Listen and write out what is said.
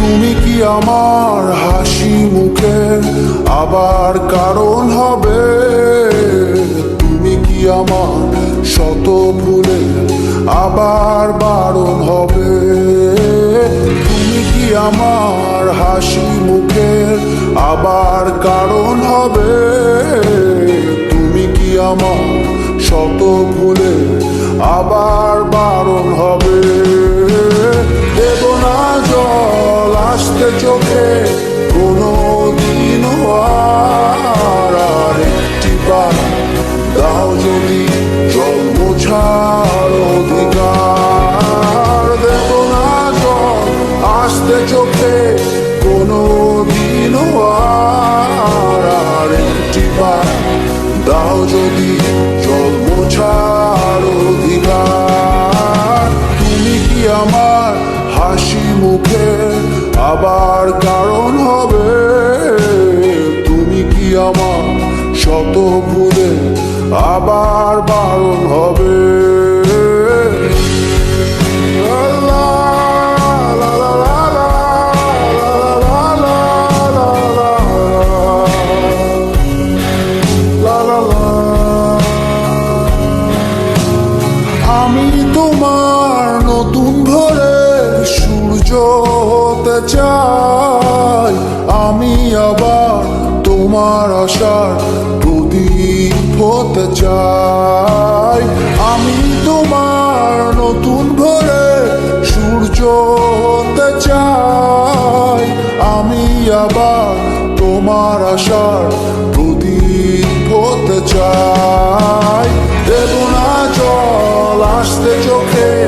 আমার হাসি মুখে আবার কারণ হবে? তুমি কি আমার শত ভুলে আবার বারণ হবে? তুমি কি আমার হাসি মুখের আবার কারণ হবে? তুমি কি আমার শত ভুলে আবার বারণ হবে? কোনো দিন আর একটি বার যদি জল মোছার অধিকার। দেব না চোখে কোনো দিন আর একটি বার দাও যদি জল মোছার অধিকার। তুমি কি আমার হাসি মুখে ভাবার কারণ হবে। তুমি কি আমার শত ভুলে আবার বারণ হবে? আমি তোমার নতুন ঘরে সূর্য হতে চাই, আমি আবার তোমার আশার প্রদীপ হতে চাই। আমি তোমার নতুন ভোরের সূর্য হতে চাই, আমি আবার তোমার আশার প্রদীপ হতে চাই। দেব না জল, আসতে চোখে